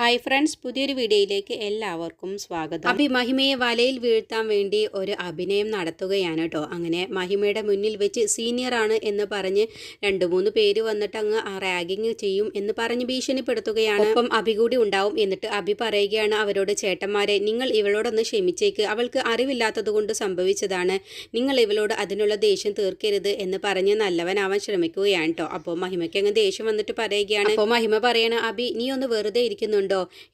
Hi friends പുതിയൊരു വീഡിയോയിലേക്ക് എല്ലാവർക്കും സ്വാഗതം. അഭി മഹിമയെ വലയിൽ വീഴ്ത്താൻ വേണ്ടി ഒരു അഭിനയം നടത്തുകയാണ് കേട്ടോ അങ്ങനെ മഹിമയുടെ മുന്നിൽ വെച്ച് സീനിയർ ആണ് എന്ന് പറഞ്ഞ് രണ്ട് മൂന്ന് പേര് വന്നിട്ട് അങ്ങ് റാഗിങ് ചെയ്യും എന്ന് പറഞ്ഞ് ഭീഷണിപ്പെടുത്തുകയാണ്. ഒപ്പം അഭി കൂടി ഉണ്ടാവും എന്നിട്ട് അഭി പറയുകയാണ് അവരോട് ചേട്ടന്മാരെ നിങ്ങൾ ഇവളോടൊന്ന് ക്ഷമിച്ചേക്ക്. അവൾക്ക് അറിവില്ലാത്തത് കൊണ്ട് സംഭവിച്ചതാണ്. നിങ്ങൾ ഇവളോട് അതിനുള്ള ദേഷ്യം തീർക്കരുത് എന്ന് പറഞ്ഞ് നല്ലവനാവാൻ ശ്രമിക്കുകയാണ് കേട്ടോ അപ്പോൾ മഹിമയ്ക്ക് അങ്ങ് ദേഷ്യം വന്നിട്ട് പറയുകയാണ്. അപ്പോൾ മഹിമ പറയണ അഭി നീ ഒന്ന് വെറുതെ ഇരിക്കുന്നുണ്ടോ?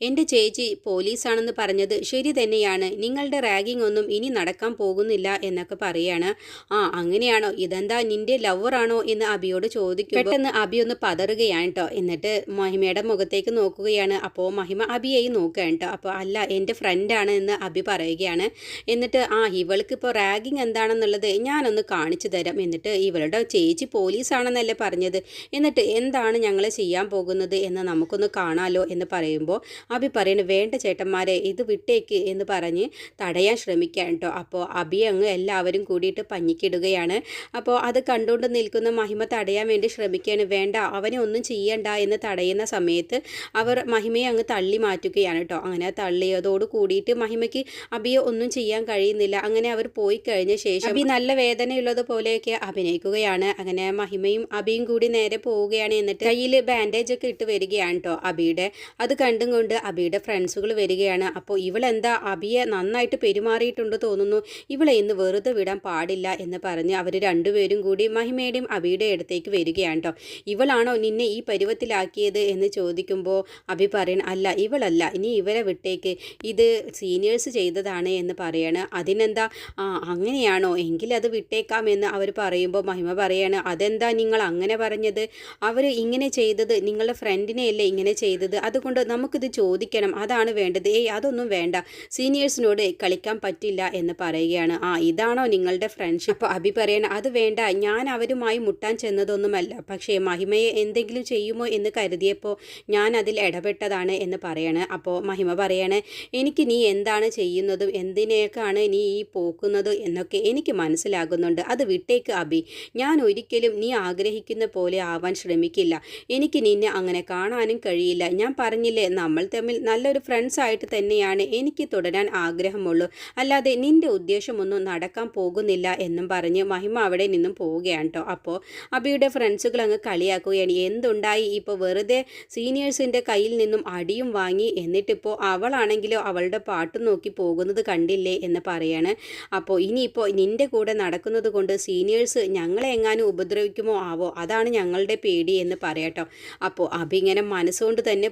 എന്റെ ചേച്ചി പോലീസാണെന്ന് പറഞ്ഞത് ശരി തന്നെയാണ്. നിങ്ങളുടെ റാഗിംഗ് ഒന്നും ഇനി നടക്കാൻ പോകുന്നില്ല എന്നൊക്കെ പറയാണ്. ആ അങ്ങനെയാണോ? ഇതെന്താ നിന്റെ ലവറാണോ എന്ന് അബിയോട് ചോദിക്കും പെട്ടെന്ന് അബി ഒന്ന് പതറുകയാണ് കേട്ടോ എന്നിട്ട് മഹിമയുടെ മുഖത്തേക്ക് നോക്കുകയാണ്. അപ്പോൾ മഹിമ അബിയായി നോക്കുകയാണ് കേട്ടോ അപ്പോൾ അല്ല എന്റെ ഫ്രണ്ടാണ് എന്ന് അബി പറയുകയാണ്. എന്നിട്ട് ആ ഇവൾക്ക് ഇപ്പോൾ റാഗിങ് എന്താണെന്നുള്ളത് ഞാനൊന്ന് കാണിച്ചു തരാം. എന്നിട്ട് ഇവളുടെ ചേച്ചി പോലീസാണെന്നല്ലേ പറഞ്ഞത്. എന്നിട്ട് എന്താണ് ഞങ്ങൾ ചെയ്യാൻ പോകുന്നത് എന്ന് നമുക്കൊന്ന് കാണാലോ എന്ന് പറയുമ്പോൾ അബി പറയുന്നു വേണ്ട ചേട്ടന്മാരെ ഇത് വിട്ടേക്ക് എന്ന് പറഞ്ഞ് തടയാൻ ശ്രമിക്കാൻ കേട്ടോ. അപ്പോൾ അബി അങ്ങ് എല്ലാവരും കൂടിയിട്ട് പഞ്ഞിക്കിടുകയാണ്. അപ്പോൾ അത് കണ്ടുകൊണ്ട് നിൽക്കുന്ന മഹിമ തടയാൻ വേണ്ടി ശ്രമിക്കുകയാണ്. വേണ്ട അവനെ ഒന്നും ചെയ്യണ്ട എന്ന് തടയുന്ന സമയത്ത് അവർ മഹിമയെ അങ്ങ് തള്ളി മാറ്റുകയാണ് കേട്ടോ. അങ്ങനെ തള്ളിയതോട് കൂടിയിട്ട് മഹിമയ്ക്ക് അബിയെ ഒന്നും ചെയ്യാൻ കഴിയുന്നില്ല. അങ്ങനെ അവർ പോയി കഴിഞ്ഞ ശേഷം അബി നല്ല വേദനയുള്ളത് പോലെയൊക്കെ അഭിനയിക്കുകയാണ്. അങ്ങനെ മഹിമയും അബിയും കൂടി നേരെ പോവുകയാണ്. എന്നിട്ട് കയ്യിൽ ബാൻഡേജ് ഒക്കെ ഇട്ട് വരികയാണ് കേട്ടോ അബിയുടെ. അത് കണ്ടും കൊണ്ട് അബിയുടെ ഫ്രണ്ട്സുകൾ വരികയാണ്. അപ്പോൾ ഇവളെന്താ? അബിയെ നന്നായിട്ട് പെരുമാറിയിട്ടുണ്ട് തോന്നുന്നു. ഇവളെ ഇന്ന് വെറുതെ വിടാൻ പാടില്ല എന്ന് പറഞ്ഞ് അവർ രണ്ടുപേരും കൂടി മഹിമയുടെയും അബിയുടെ അടുത്തേക്ക് വരികയാണ് കേട്ടോ ഇവളാണോ നിന്നെ ഈ പരുവത്തിലാക്കിയത് എന്ന് ചോദിക്കുമ്പോൾ അബി പറയണ അല്ല ഇവളല്ല. ഇനി ഇവരെ വിട്ടേക്ക്. ഇത് സീനിയേഴ്സ് ചെയ്തതാണ് എന്ന് പറയാണ്. അതിനെന്താ? ആ അങ്ങനെയാണോ? അത് വിട്ടേക്കാം എന്ന് അവർ പറയുമ്പോൾ മഹിമ പറയാണ് അതെന്താ നിങ്ങൾ അങ്ങനെ പറഞ്ഞത്? അവർ ഇങ്ങനെ ചെയ്തത്? നിങ്ങളുടെ ഫ്രണ്ടിനെയല്ലേ ഇങ്ങനെ ചെയ്തത്? അതുകൊണ്ട് നമുക്കിത് ചോദിക്കണം അതാണ് വേണ്ടത്. ഏയ് അതൊന്നും വേണ്ട. സീനിയേഴ്സിനോട് കളിക്കാൻ പറ്റില്ല എന്ന് പറയുകയാണ്. ആ ഇതാണോ നിങ്ങളുടെ ഫ്രണ്ട്ഷിപ്പ് അപ്പോൾ അഭി പറയണം അത് വേണ്ട. ഞാൻ അവരുമായി മുട്ടാൻ ചെന്നതൊന്നുമല്ല. പക്ഷേ മഹിമയെ എന്തെങ്കിലും ചെയ്യുമോ എന്ന് കരുതിയപ്പോൾ ഞാൻ അതിൽ ഇടപെട്ടതാണ് എന്ന് പറയണ്. അപ്പോൾ മഹിമ പറയണേ എനിക്ക് നീ എന്താണ് ചെയ്യുന്നതും? എന്തിനേക്കാണ് നീ ഈ പോക്കുന്നത്? എന്നൊക്കെ എനിക്ക് മനസ്സിലാകുന്നുണ്ട്. അത് വിട്ടേക്ക് അഭി. ഞാൻ ഒരിക്കലും നീ ആഗ്രഹിക്കുന്ന പോലെ ആവാൻ ശ്രമിക്കില്ല. എനിക്ക് നിന്നെ അങ്ങനെ കാണാനും കഴിയില്ല. ഞാൻ പറഞ്ഞില്ലേ നമ്മൾ തമ്മിൽ നല്ലൊരു ഫ്രണ്ട്സ് ആയിട്ട് തന്നെയാണ് എനിക്ക് തുടരാൻ ആഗ്രഹമുള്ളൂ. അല്ലാതെ നിന്റെ ഉദ്ദേശമൊന്നും നടക്കാൻ പോകുന്നില്ല എന്നും പറഞ്ഞ് മഹിമ അവിടെ നിന്നും പോവുകയാണ് കേട്ടോ അപ്പോൾ അബിയുടെ ഫ്രണ്ട്സുകൾ അങ്ങ് കളിയാക്കുകയാണ്. എന്തുണ്ടായി? ഇപ്പോൾ വെറുതെ സീനിയേഴ്സിന്റെ കയ്യിൽ നിന്നും അടിയും വാങ്ങി എന്നിട്ടിപ്പോൾ അവളാണെങ്കിലോ അവളുടെ പാട്ട് നോക്കി പോകുന്നത് കണ്ടില്ലേ എന്ന് പറയാണ്. അപ്പോൾ ഇനിയിപ്പോൾ നിന്റെ കൂടെ നടക്കുന്നത് കൊണ്ട് സീനിയേഴ്സ് ഞങ്ങളെ എങ്ങാനും ഉപദ്രവിക്കുമോ? ആവോ? അതാണ് ഞങ്ങളുടെ പേടി എന്ന് പറയട്ടോ അപ്പോൾ അഭി ഇങ്ങനെ മനസ്സുകൊണ്ട് തന്നെ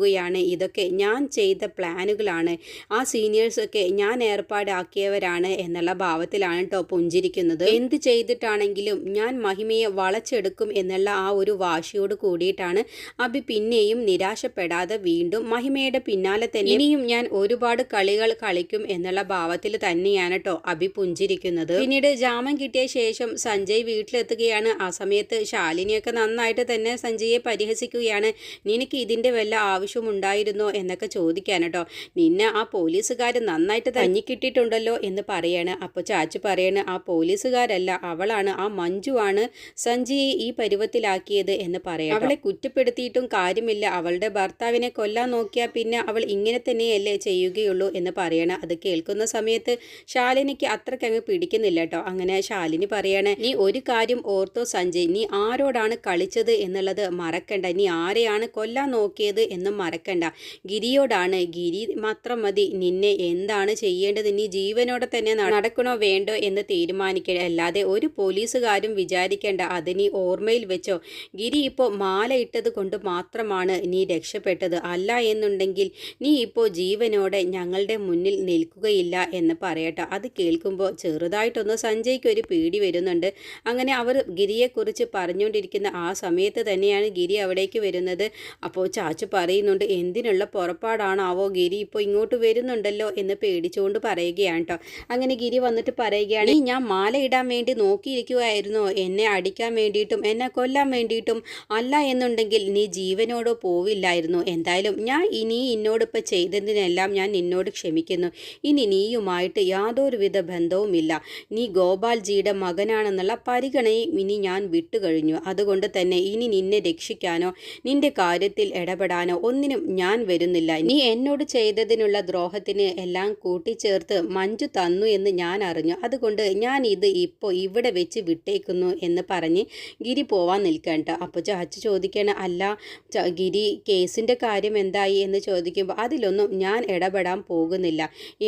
പുഞ്ചിരിക്കുകയാണ് ഇതൊക്കെ ഞാൻ ചെയ്ത പ്ലാനുകളാണ്. ആ സീനിയേഴ്സൊക്കെ ഞാൻ ഏർപ്പാടാക്കിയവരാണ് എന്നുള്ള ഭാവത്തിലാണ് കേട്ടോ പുഞ്ചിരിക്കുന്നത്. എന്ത് ചെയ്തിട്ടാണെങ്കിലും ഞാൻ മഹിമയെ വളച്ചെടുക്കും എന്നുള്ള ആ ഒരു വാശിയോട് കൂടിയിട്ടാണ് അഭി പിന്നെയും നിരാശപ്പെടാതെ വീണ്ടും മഹിമയുടെ പിന്നാലെ തന്നെ ഇനിയും ഞാൻ ഒരുപാട് കളികൾ കളിക്കും എന്നുള്ള ഭാവത്തിൽ തന്നെയാണ് കേട്ടോ അഭി പുഞ്ചിരിക്കുന്നത്. പിന്നീട് ജാമ്യം കിട്ടിയ ശേഷം സഞ്ജയ് വീട്ടിലെത്തുകയാണ്. ആ സമയത്ത് ശാലിനിയൊക്കെ നന്നായിട്ട് തന്നെ സഞ്ജയെ പരിഹസിക്കുകയാണ്. നിനക്ക് ഇതിന്റെ വല്ല ആവശ്യമുണ്ടായിരുന്നോ എന്നൊക്കെ ചോദിക്കാൻ കേട്ടോ. നിന്നെ ആ പോലീസുകാർ നന്നായിട്ട് തഞ്ഞി കിട്ടിയിട്ടുണ്ടല്ലോ എന്ന് പറയാണ്. അപ്പോൾ ചാച്ചു പറയാണ് ആ പോലീസുകാരല്ല അവളാണ് ആ മഞ്ജുവാണ് സഞ്ജിയെ ഈ പരുവത്തിലാക്കിയത് എന്ന് പറയാം അവളെ കുറ്റപ്പെടുത്തിയിട്ടും കാര്യമില്ല. അവളുടെ ഭർത്താവിനെ കൊല്ലാൻ നോക്കിയാൽ പിന്നെ അവൾ ഇങ്ങനെ തന്നെയല്ലേ ചെയ്യുകയുള്ളൂ എന്ന് പറയണം. അത് കേൾക്കുന്ന സമയത്ത് ശാലിനിക്ക് അത്രയ്ക്ക് അങ്ങ് പിടിക്കുന്നില്ല കേട്ടോ. അങ്ങനെ ശാലിനി പറയണേ നീ ഒരു കാര്യം ഓർത്തോ സഞ്ജയ്. നീ ആരോടാണ് കളിച്ചത് എന്നുള്ളത് മറക്കണ്ട. നീ ആരെയാണ് കൊല്ലാൻ നോക്കിയത് എന്നും മറക്കണ്ട. ഗിരിയോടാണ് ഗിരി മാത്രം മതി. നിന്നെ എന്താണ് ചെയ്യേണ്ടത്? നീ ജീവനോടെ തന്നെ നടക്കണോ വേണ്ടോ എന്ന് തീരുമാനിക്കണം അല്ലാതെ ഒരു പോലീസുകാരും വിചാരിക്കേണ്ട. അത് നീ ഓർമ്മയിൽ വെച്ചോ. ഗിരി ഇപ്പോൾ മാല ഇട്ടത് കൊണ്ട് മാത്രമാണ് നീ രക്ഷപ്പെട്ടത്. അല്ല എന്നുണ്ടെങ്കിൽ നീ ഇപ്പോൾ ജീവനോടെ ഞങ്ങളുടെ മുന്നിൽ നിൽക്കുകയില്ല എന്ന് പറയട്ടെ. അത് കേൾക്കുമ്പോൾ ചെറുതായിട്ടൊന്ന് സഞ്ജയ്ക്ക് ഒരു പേടി വരുന്നുണ്ട്. അങ്ങനെ അവർ ഗിരിയെക്കുറിച്ച് പറഞ്ഞുകൊണ്ടിരിക്കുന്ന ആ സമയത്ത് തന്നെയാണ് ഗിരി അവിടേക്ക് വരുന്നത്. അപ്പോൾ ചാച്ചു പറയുന്നുണ്ട് എന്തിനുള്ള പുറപ്പാടാണാവോ ഗിരി? ഇപ്പോൾ ഇങ്ങോട്ട് വരുന്നുണ്ടല്ലോ എന്ന് പേടിച്ചുകൊണ്ട് പറയുകയാണ് കേട്ടോ അങ്ങനെ ഗിരി വന്നിട്ട് പറയുകയാണ് "ഈ ഞാൻ മാല ഇടാൻ വേണ്ടി നോക്കിയിരിക്കുകയായിരുന്നോ എന്നെ അടിക്കാൻ വേണ്ടിയിട്ടും എന്നെ കൊല്ലാൻ വേണ്ടിയിട്ടും അല്ല എന്നുണ്ടെങ്കിൽ നീ ജീവനോടോ പോവില്ലായിരുന്നു? എന്തായാലും ഞാൻ ഇനി എന്നോടിപ്പോൾ ചെയ്തതിനെല്ലാം ഞാൻ നിന്നോട് ക്ഷമിക്കുന്നു. ഇനി നീയുമായിട്ട് യാതൊരുവിധ ബന്ധവുമില്ല. നീ ഗോപാൽജിയുടെ മകനാണെന്നുള്ള പരിഗണനയും ഇനി ഞാൻ വിട്ടുകഴിഞ്ഞു. അതുകൊണ്ട് തന്നെ ഇനി നിന്നെ രക്ഷിക്കാനോ നിന്റെ കാര്യത്തിൽ ഇടപെടാനോ ഒന്നിനും ഞാൻ വരുന്നില്ല. നീ എന്നോട് ചെയ്തതിനുള്ള ദ്രോഹത്തിന് എല്ലാം കൂട്ടിച്ചേർത്ത് മഞ്ജു തന്നു എന്ന് ഞാൻ അറിഞ്ഞു. അതുകൊണ്ട് ഞാൻ ഇത് ഇപ്പോൾ ഇവിടെ വെച്ച് വിട്ടേക്കുന്നു എന്ന് പറഞ്ഞ് ഗിരി പോവാൻ നിൽക്കണ്ട അപ്പോൾ ചാച്ചു ചോദിക്കണം അല്ല ഗിരി കേസിന്റെ കാര്യം എന്തായി? എന്ന് ചോദിക്കുമ്പോൾ അതിലൊന്നും ഞാൻ ഇടപെടാൻ പോകുന്നില്ല.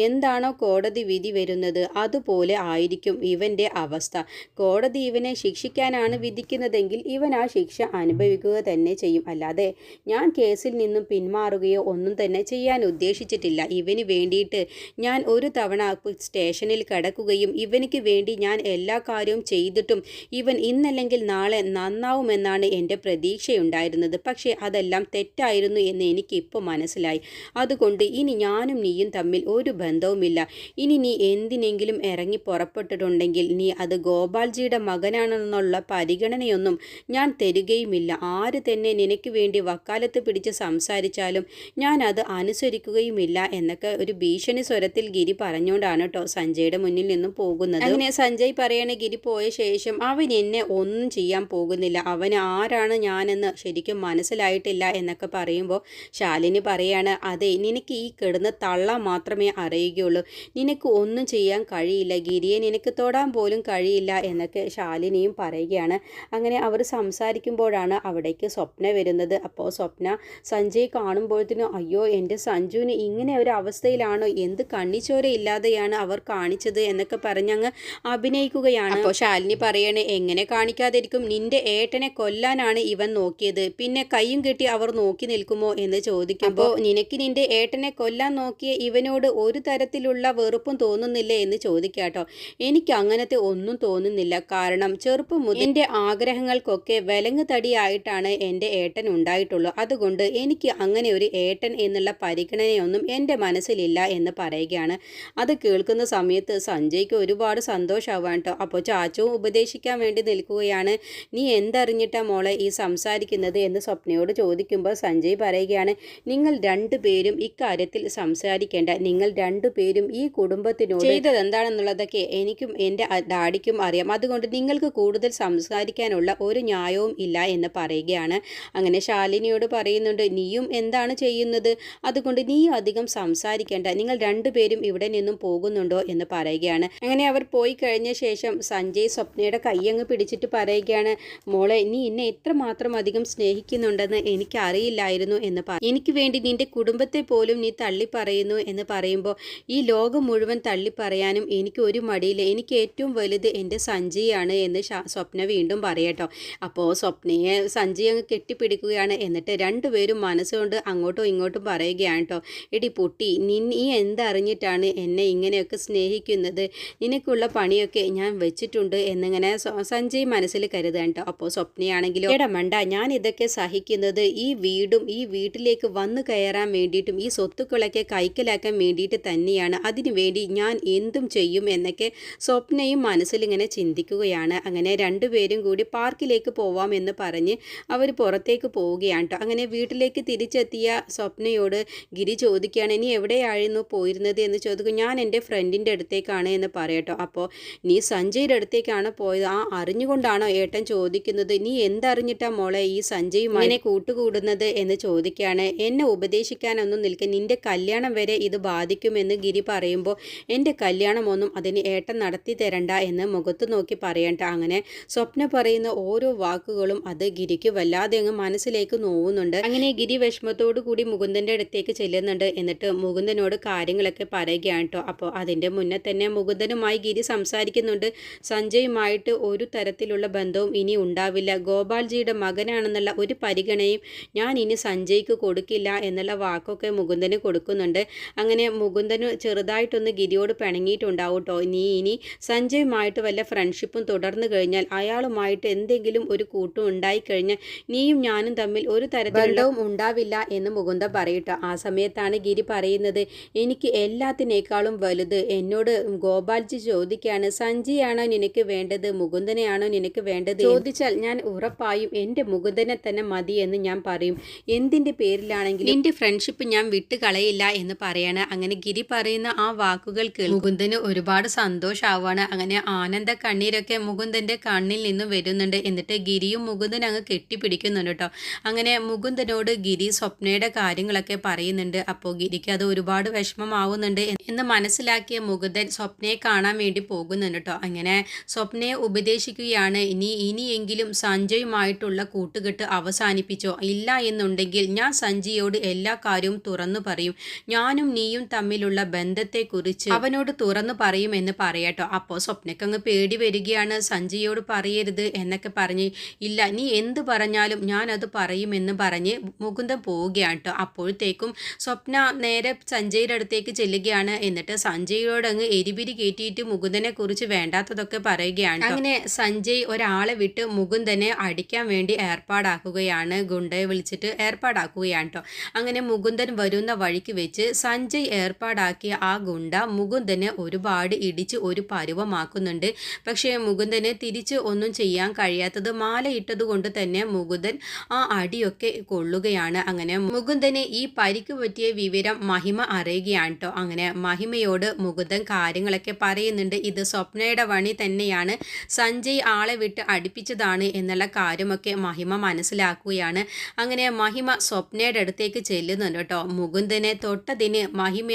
എന്താണോ കോടതി വിധി വരുന്നത് അതുപോലെ ആയിരിക്കും ഇവന്റെ അവസ്ഥ. കോടതി ഇവനെ ശിക്ഷിക്കാനാണ് വിധിക്കുന്നതെങ്കിൽ ഇവൻ ആ ശിക്ഷ അനുഭവിക്കുക തന്നെ ചെയ്യും. അല്ലാതെ ഞാൻ കേസിൽ നിന്നും പിന്മാറുകയോ ഒന്നും തന്നെ ചെയ്യാൻ ഉദ്ദേശിച്ചിട്ടില്ല. ഇവന് വേണ്ടിയിട്ട് ഞാൻ ഒരു തവണ സ്റ്റേഷനിൽ കിടക്കുകയും ഇവനിക്ക് വേണ്ടി ഞാൻ എല്ലാ കാര്യവും ചെയ്തിട്ടും ഇവൻ ഇന്നല്ലെങ്കിൽ നാളെ നന്നാവുമെന്നാണ് എന്റെ പ്രതീക്ഷയുണ്ടായിരുന്നത്. പക്ഷേ അതെല്ലാം തെറ്റായിരുന്നു എന്ന് എനിക്കിപ്പോൾ മനസ്സിലായി. അതുകൊണ്ട് ഇനി ഞാനും നീയും തമ്മിൽ ഒരു ബന്ധവുമില്ല. ഇനി നീ എന്തിനെങ്കിലും ഇറങ്ങി പുറപ്പെട്ടിട്ടുണ്ടെങ്കിൽ നീ അത് ഗോപാൽജിയുടെ മകനാണെന്നുള്ള പരിഗണനയൊന്നും ഞാൻ തരികയുമില്ല. ആര് തന്നെ നിനക്ക് വേണ്ടി വക്കാലത്ത് പിടിച്ച് സംസാരിച്ചാലും ഞാൻ അത് അനുസരിക്കുകയുമില്ല എന്നൊക്കെ ഒരു ഭീഷണി സ്വരത്തിൽ ഗിരി പറഞ്ഞുകൊണ്ടാണ് കേട്ടോ സഞ്ജയുടെ മുന്നിൽ നിന്നും പോകുന്നത്. അങ്ങനെ സഞ്ജയ് പറയണ ഗിരി പോയ ശേഷം അവൻ എന്നെ ഒന്നും ചെയ്യാൻ പോകുന്നില്ല. അവൻ ആരാണ് ഞാനെന്ന് ശരിക്കും മനസ്സിലായിട്ടില്ല എന്നൊക്കെ പറയുമ്പോൾ ശാലിനി പറയാണ് അതെ നിനക്ക് ഈ കിടന്ന് തള്ള മാത്രമേ അറിയുകയുള്ളൂ. നിനക്ക് ഒന്നും ചെയ്യാൻ കഴിയില്ല. ഗിരിയെ നിനക്ക് തൊടാൻ പോലും കഴിയില്ല എന്നൊക്കെ ശാലിനിയും പറയുകയാണ്. അങ്ങനെ അവർ സംസാരിക്കുമ്പോഴാണ് അവിടേക്ക് സ്വപ്ന വരുന്നത്. അപ്പോൾ സ്വപ്ന സഞ്ജയ് കാണുമ്പോഴത്തേനും അയ്യോ എന്റെ സഞ്ജുവിന് ഇങ്ങനെ ഒരു അവസ്ഥയിലാണോ? എന്ത് കണ്ണിച്ചോര ഇല്ലാതെയാണ് അവർ കാണിച്ചത്? എന്നൊക്കെ പറഞ്ഞങ്ങ് അഭിനയിക്കുകയാണ്. അപ്പോൾ ശാലിനി പറയണേ എങ്ങനെ കാണിക്കാതിരിക്കും? നിന്റെ ഏട്ടനെ കൊല്ലാനാണ് ഇവൻ നോക്കിയത്. പിന്നെ കൈയും കെട്ടി അവർ നോക്കി നിൽക്കുമോ? എന്ന് ചോദിക്കുമ്പോൾ നിനക്ക് നിന്റെ ഏട്ടനെ കൊല്ലാൻ നോക്കിയ ഇവനോട് ഒരു തരത്തിലുള്ള വെറുപ്പും തോന്നുന്നില്ല? എന്ന് ചോദിക്കാട്ടോ എനിക്ക് അങ്ങനത്തെ ഒന്നും തോന്നുന്നില്ല. കാരണം ചെറുപ്പം മുതൽ എന്റെ ആഗ്രഹങ്ങൾക്കൊക്കെ വിലങ്ങ് തടിയായിട്ടാണ് എന്റെ ഏട്ടൻ ഉണ്ടായിട്ടുള്ളൂ. അതുകൊണ്ട് എനിക്ക് അങ്ങനെ ഒരു ഏട്ടൻ എന്നുള്ള പരിഗണനയൊന്നും എന്റെ മനസ്സിലില്ല എന്ന് പറയുകയാണ്. അത് കേൾക്കുന്ന സമയത്ത് സഞ്ജയ്ക്ക് ഒരുപാട് സന്തോഷമാവാൻ കേട്ടോ. അപ്പോൾ ചാച്ചു ഉപദേശിക്കാൻ വേണ്ടി നിൽക്കുകയാണ്. നീ എന്തറിഞ്ഞിട്ടാ മോളെ ഈ സംസാരിക്കുന്നത്? എന്ന് സ്വപ്നയോട് ചോദിക്കുമ്പോൾ സഞ്ജയ് പറയുകയാണ് നിങ്ങൾ രണ്ടുപേരും ഇക്കാര്യത്തിൽ സംസാരിക്കേണ്ട. നിങ്ങൾ രണ്ടുപേരും ഈ കുടുംബത്തിനോട് ചെയ്തത് എന്താണെന്നുള്ളതൊക്കെ എനിക്കും എന്റെ ഡാഡിക്കും അറിയാം. അതുകൊണ്ട് നിങ്ങൾക്ക് കൂടുതൽ സംസാരിക്കാനുള്ള ഒരു ന്യായവും ഇല്ല എന്ന് പറയുകയാണ്. അങ്ങനെ ശാലിനിയോട് പറയുന്നുണ്ട് നീയും എന്താണ് ചെയ്യുന്നത്? അതുകൊണ്ട് നീ അധികം സംസാരിക്കേണ്ട. നിങ്ങൾ രണ്ടുപേരും ഇവിടെ നിന്നും പോകുന്നുണ്ടോ എന്ന് പറയുകയാണ്. അങ്ങനെ അവർ പോയി കഴിഞ്ഞ ശേഷം സഞ്ജയ് സ്വപ്നയുടെ കൈയങ്ങ് പിടിച്ചിട്ട് പറയുകയാണ് മോളെ നീ എന്നെ എത്രമാത്രം അധികം സ്നേഹിക്കുന്നുണ്ടെന്ന് എനിക്ക് അറിയില്ലായിരുന്നു എന്ന് പറ. എനിക്ക് വേണ്ടി നിന്റെ കുടുംബത്തെ പോലും നീ തള്ളി പറയുന്നു എന്ന് പറയുമ്പോൾ ഈ ലോകം മുഴുവൻ തള്ളി പറയാനും എനിക്ക് ഒരു മടിയില്ല. എനിക്ക് ഏറ്റവും വലുത് എന്റെ സഞ്ജയാണ് എന്ന് സ്വപ്ന വീണ്ടും പറയട്ടോ. അപ്പോൾ സ്വപ്നയെ സഞ്ജയ് അങ്ങ് കെട്ടിപ്പിടിക്കുകയാണ്. എന്നിട്ട് രണ്ടുപേരും മനസ്സുകൊണ്ട് അങ്ങോട്ടും ഇങ്ങോട്ടും പറയുകയാണ് കേട്ടോ എടി പൊട്ടി നിൻ നീ എന്തറിഞ്ഞിട്ടാണ് എന്നെ ഇങ്ങനെയൊക്കെ സ്നേഹിക്കുന്നത്? നിനക്കുള്ള പണിയൊക്കെ ഞാൻ വെച്ചിട്ടുണ്ട് എന്നിങ്ങനെ സഞ്ജയ് മനസ്സിൽ കരുതാൻ കേട്ടോ അപ്പോൾ സ്വപ്നയാണെങ്കിലും എടാ മണ്ട ഞാൻ ഇതൊക്കെ സഹിക്കുന്നത് ഈ വീടും ഈ വീട്ടിലേക്ക് വന്നു കയറാൻ വേണ്ടിയിട്ടും ഈ സ്വത്തുക്കളൊക്കെ കൈക്കലാക്കാൻ വേണ്ടിയിട്ട് തന്നെയാണ്. അതിനുവേണ്ടി ഞാൻ എന്തും ചെയ്യും എന്നൊക്കെ സ്വപ്നയും മനസ്സിലിങ്ങനെ ചിന്തിക്കുകയാണ്. അങ്ങനെ രണ്ടുപേരും കൂടി പാർക്കിലേക്ക് പോവാം എന്ന് പറഞ്ഞ് അവർ പുറത്തേക്ക് പോവുകയാണ് കേട്ടോ അങ്ങനെ വീട്ടിലേക്ക് തിരിച്ചെത്തിയ സ്വപ്നയോട് ഗിരി ചോദിക്കുകയാണ് നീ എവിടെയായിരുന്നു പോയിരുന്നത്? എന്ന് ചോദിക്കും. ഞാൻ എന്റെ ഫ്രണ്ടിന്റെ അടുത്തേക്കാണ് എന്ന് പറയട്ടോ അപ്പോൾ നീ സഞ്ജയുടെ അടുത്തേക്കാണ് പോയത്. ആ അറിഞ്ഞുകൊണ്ടാണോ ഏട്ടൻ ചോദിക്കുന്നത്? നീ എന്തറിഞ്ഞിട്ടാ മോളെ ഈ സഞ്ജയുമായി കൂട്ടുകൂടുന്നത്? എന്ന് ചോദിക്കുകയാണ്. എന്നെ ഉപദേശിക്കാനൊന്നും നിൽക്കുക നിന്റെ കല്യാണം വരെ ഇത് ബാധിക്കുമെന്ന് ഗിരി പറയുമ്പോൾ എന്റെ കല്യാണമൊന്നും അതിന് ഏട്ടൻ നടത്തി തരണ്ട എന്ന് മുഖത്ത് നോക്കി പറയണ്ട അങ്ങനെ സ്വപ്ന പറയുന്ന ഓരോ വാക്കുകളും അത് ഗിരിക്ക് വല്ലാതെ അങ്ങ് മനസ്സിലേക്ക് നോവുന്നുണ്ട്. അങ്ങനെ ഗിരി വിഷമത്തോടു കൂടി മുകുന്ദന്റെ അടുത്തേക്ക് ചെല്ലുന്നുണ്ട്. എന്നിട്ട് മുകുന്ദനോട് കാര്യങ്ങളൊക്കെ പറയുകയാണ് കേട്ടോ അപ്പോൾ അതിന്റെ മുന്നേ തന്നെ മുകുന്ദനുമായി ഗിരി സംസാരിക്കുന്നുണ്ട്. സഞ്ജയുമായിട്ട് ഒരു തരത്തിലുള്ള ബന്ധവും ഇനി ഉണ്ടാവില്ല. ഗോപാൽജിയുടെ മകനാണെന്നുള്ള ഒരു പരിഗണനയും ഞാൻ ഇനി സഞ്ജയ്ക്ക് കൊടുക്കില്ല എന്നുള്ള വാക്കൊക്കെ മുകുന്ദന് കൊടുക്കുന്നുണ്ട്. അങ്ങനെ മുകുന്ദന് ചെറുതായിട്ടൊന്ന് ഗിരിയോട് പിണങ്ങിയിട്ടുണ്ടാവും കേട്ടോ നീ ഇനി സഞ്ജയുമായിട്ട് വല്ല ഫ്രണ്ട്ഷിപ്പും തുടർന്നു കഴിഞ്ഞാൽ അയാളുമായിട്ട് എന്തെങ്കിലും ഒരു കൂട്ടും ഉണ്ടായിക്കഴിഞ്ഞാൽ നീയും ഞാനും തമ്മിൽ ഒരു തരത്തിലും ഉണ്ടാവില്ല എന്ന് മുകുന്ദ പറയട്ടോ. ആ സമയത്താണ് ഗിരി പറയുന്നത് എനിക്ക് എല്ലാത്തിനേക്കാളും വലുത്. എന്നോട് ഗോപാൽജി ചോദിക്കുകയാണ് സഞ്ജിയാണോ നിനക്ക് വേണ്ടത്? മുകുന്ദനെയാണോ നിനക്ക് വേണ്ടത്? ചോദിച്ചാൽ ഞാൻ ഉറപ്പായും എന്റെ മുകുന്ദനെ തന്നെ മതി എന്ന് ഞാൻ പറയും. എന്തിന്റെ പേരിലാണെങ്കിലും എന്റെ ഫ്രണ്ട്ഷിപ്പ് ഞാൻ വിട്ടുകളയില്ല എന്ന് പറയാണ്. അങ്ങനെ ഗിരി പറയുന്ന ആ വാക്കുകൾ മുകുന്ദന് ഒരുപാട് സന്തോഷമാവാണ് അങ്ങനെ ആനന്ദ കണ്ണീരൊക്കെ മുകുന്ദന്റെ കണ്ണിൽ നിന്നും വരുന്നുണ്ട്. എന്നിട്ട് ഗിരിയും മുകുന്ദൻ അങ്ങ് കെട്ടിപ്പിടിക്കുന്നുണ്ട് കേട്ടോ. അങ്ങനെ മുകുന്ദനോട് ഗിരി സ്വപ്നയുടെ കാര്യങ്ങളൊക്കെ പറയുന്നുണ്ട്. അപ്പോൾ ഗിരിക്ക് അത് ഒരുപാട് വിഷമമാവുന്നുണ്ട് എന്ന് മനസ്സിലാക്കിയ മുകുന്ദൻ സ്വപ്നയെ കാണാൻ വേണ്ടി പോകുന്നുണ്ട് കേട്ടോ. അങ്ങനെ സ്വപ്നയെ ഉപദേശിക്കുകയാണ്. ഇനി ഇനിയെങ്കിലും സഞ്ജയുമായിട്ടുള്ള കൂട്ടുകെട്ട് അവസാനിപ്പിച്ചോ? ഇല്ല എന്നുണ്ടെങ്കിൽ ഞാൻ സഞ്ജയോട് എല്ലാ കാര്യവും തുറന്നു പറയും. ഞാനും നീയും തമ്മിലുള്ള ബന്ധത്തെക്കുറിച്ച് അവനോട് തുറന്നു പറയും എന്ന് പറയാട്ടോ അപ്പോൾ സ്വപ്നക്കങ്ങ് പേടി വരികയാണ്. സഞ്ജയോട് പറയരുത് എന്നൊക്കെ പറഞ്ഞ് ഇല്ല നീ എന്ത് പറഞ്ഞാലും ഞാനത് പറയുമെന്ന് പറഞ്ഞ് മുകുന്ദൻ പോവുകയാണ് കേട്ടോ അപ്പോഴത്തേക്കും സ്വപ്ന നേരെ സഞ്ജയുടെ അടുത്തേക്ക് ചെല്ലുകയാണ്. എന്നിട്ട് സഞ്ജയോട് അങ്ങ് എരിപിരി കയറ്റിയിട്ട് മുകുന്ദനെ കുറിച്ച് വേണ്ടാത്തതൊക്കെ പറയുകയാണ് അങ്ങനെ സഞ്ജയ് ഒരാളെ വിട്ട് മുകുന്ദനെ അടിക്കാൻ വേണ്ടി ഏർപ്പാടാക്കുകയാണ്. ഗുണ്ടയെ വിളിച്ചിട്ട് ഏർപ്പാടാക്കുകയാണ് കേട്ടോ അങ്ങനെ മുകുന്ദൻ വരുന്ന വഴിക്ക് വെച്ച് സഞ്ജയ് ഏർപ്പാടാക്കിയ ആ ഗുണ്ട മുകുന്ദനെ ഒരുപാട് ഇടിച്ച് ഒരു പരുവമാക്കുന്നുണ്ട്. പക്ഷേ മുകുന്ദന് തിരിച്ച് ഒന്നും ചെയ്യാൻ കഴിയാത്തത് മാല ഇട്ടത് കൊണ്ട് തന്നെ മുകുന്ദൻ ആ അടിയൊക്കെ കൊള്ളുകയാണ് അങ്ങനെ മുകുന്ദന് ഈ പരിക്ക് പറ്റിയ വിവരം മഹിമ അറിയുകയാണ് കേട്ടോ അങ്ങനെ മഹിമയോട് മുകുന്ദൻ കാര്യങ്ങളൊക്കെ പറയുന്നുണ്ട്. ഇത് സ്വപ്നയുടെ വണി തന്നെയാണ്. സഞ്ജയ് ആളെ വിട്ട് അടുപ്പിച്ചതാണ് എന്നുള്ള കാര്യമൊക്കെ മഹിമ മനസ്സിലാക്കുകയാണ്. അങ്ങനെ മഹിമ സ്വപ്നയുടെ അടുത്തേക്ക് ചെല്ലുന്നുണ്ട് കേട്ടോ മുകുന്ദനെ തൊട്ടതിന് മഹിമ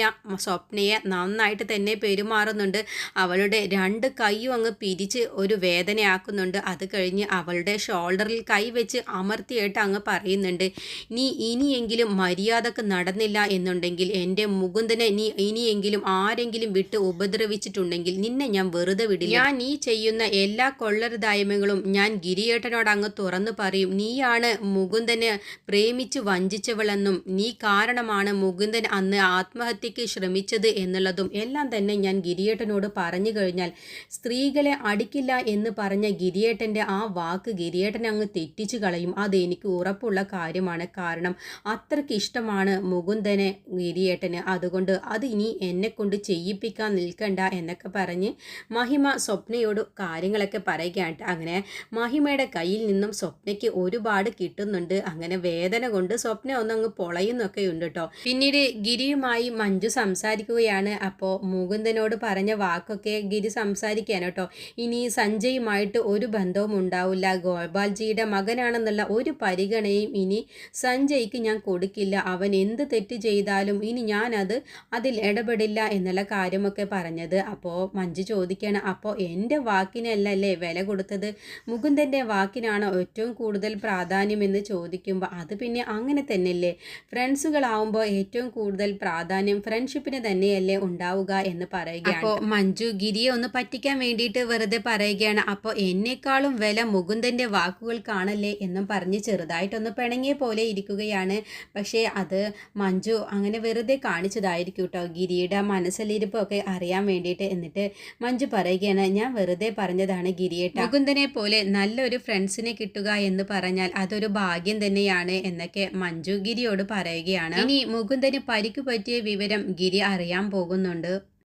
സ്വപ്നയെ നന്നായിട്ട് തന്നെ പെരുമാറുന്നുണ്ട്. അവളുടെ രണ്ട് കൈയും അങ്ങ് പിരിച്ച് ഒരു വേദനയാക്കുന്നുണ്ട്. അത് കഴിഞ്ഞ് അവളുടെ ഷോൾഡറിൽ കൈ വെച്ച് അമർത്തിയായിട്ട് അങ്ങ് പറയുന്നുണ്ട്. നീ ഇനിയെങ്കിലും മര്യാദയ്ക്ക് നടന്നില്ല എന്നുണ്ടെങ്കിൽ എന്റെ മുകുന്ദനെ നീ ഇനിയെങ്കിലും ആരെങ്കിലും വിട്ട് ഉപദ്രവിച്ചിട്ടുണ്ടെങ്കിൽ നിന്നെ ഞാൻ വെറുതെ വിടില്ല. ഞാൻ നീ ചെയ്യുന്ന എല്ലാ കൊള്ളരുതായ്മകളും ഞാൻ ഗിരിയേട്ടനോട് അങ്ങ് തുറന്നു പറയും. നീയാണ് മുകുന്ദനെ പ്രേമിച്ച് വഞ്ചിച്ചവളെന്നും നീ കാരണമാണ് മുകുന്ദൻ അന്ന് ആത്മഹത്യക്ക് ശ്രമിച്ചത് എന്നുള്ളതും എല്ലാം തന്നെ ഞാൻ ഗിരിയേട്ടനോട് പറഞ്ഞു കഴിഞ്ഞാൽ സ്ത്രീകളെ അടിക്കില്ല എന്ന് പറഞ്ഞ ഗിരിയേട്ടന്റെ ആ വാക്ക് ഗിരിയേട്ടൻ അങ്ങ് തെറ്റിച്ചു കളയും. അതെനിക്ക് ഉറപ്പുള്ള കാര്യമാണ്. കാരണം അത്രയ്ക്ക് ഇഷ്ടമാണ് മുകുന്ദനെ ഗിരിയേട്ടന്. അതുകൊണ്ട് അത് ഇനി എന്നെ കൊണ്ട് ചെയ്യിപ്പിക്കാൻ നിൽക്കണ്ട എന്നൊക്കെ പറഞ്ഞ് മഹിമ സ്വപ്നയോട് കാര്യങ്ങളൊക്കെ പറയുകയാണ്. അങ്ങനെ മഹിമയുടെ കയ്യിൽ നിന്നും സ്വപ്നയ്ക്ക് ഒരുപാട് കിട്ടുന്നുണ്ട്. അങ്ങനെ വേദന കൊണ്ട് സ്വപ്ന ഒന്നങ്ങ് പൊളയുന്നൊക്കെ ഉണ്ട് കേട്ടോ. പിന്നീട് ഗിരിയുമായി മഞ്ജു സംസാരിക്കുകയാണ്. അപ്പോൾ മുകുന്ദനോട് പറഞ്ഞ വാക്കൊക്കെ ഗിരി സംസാരിക്കാൻ കേട്ടോ. ഇനി സഞ്ജയുമായിട്ട് ഒരു ബന്ധവും ഉണ്ടാവില്ല. ഗോപാൽജിയുടെ മകനാണെന്നുള്ള ഒരു പരിഗണയും ഇനി സഞ്ജയ്ക്ക് ഞാൻ കൊടുക്കില്ല. അവൻ എന്ത് തെറ്റ് ചെയ്താലും ഇനി ഞാനത് അതിൽ ഇടപെടില്ല എന്നുള്ള കാര്യമൊക്കെ പറഞ്ഞത്. അപ്പോൾ മഞ്ജു ചോദിക്കുകയാണ് അപ്പോൾ എന്റെ വാക്കിനല്ലല്ലേ വില കൊടുത്തത്? മുകുന്ദന്റെ വാക്കിനാണോ ഏറ്റവും കൂടുതൽ പ്രാധാന്യം? എന്ന് ചോദിക്കുമ്പോൾ അത് പിന്നെ അങ്ങനെ തന്നെയല്ലേ? ഫ്രണ്ട്സുകളാവുമ്പോൾ ഏറ്റവും കൂടുതൽ പ്രാധാന്യം ഫ്രണ്ട്ഷിപ്പിന് തന്നെയല്ലേ ഉണ്ടാവുക? എന്ന് പറയുകയാണ്. അപ്പോൾ മഞ്ജു ഗിരിയെ ഒന്ന് പറ്റിക്കാൻ വേണ്ടിയിട്ട് വെറുതെ പറയുകയാണ് അപ്പോൾ എന്നെക്കാളും വില മുകുന്ദന്റെ വാക്കുകൾക്കാണല്ലേ? എന്നും പറഞ്ഞ് ചെറുതായിട്ടൊന്ന് പിണങ്ങിയ പോലെ ഇരിക്കുകയാണ് പക്ഷേ അത് മഞ്ജു അങ്ങനെ വെറുതെ കാണിച്ചതായിരിക്കും കേട്ടോ. ഗിരിയുടെ മനസ്സിലിരിപ്പൊക്കെ അറിയാൻ വേണ്ടിയിട്ട് എന്നിട്ട് മഞ്ജു പറയുകയാണ് ഞാൻ വെറുതെ പറഞ്ഞതാണ് ഗിരിയേട്ട. മുകുന്ദനെ പോലെ നല്ലൊരു ഫ്രണ്ട്സിനെ കിട്ടുക എന്ന് പറഞ്ഞാൽ അതൊരു ഭാഗ്യം തന്നെയാണ് എന്നൊക്കെ മഞ്ജു ഗിരിയോട് പറയുകയാണ്. ഇനി മുകുന്ദന് പരിക്ക് പറ്റിയ വിവരം ഗിരി അറിയാൻ പോകുന്നുണ്ട്.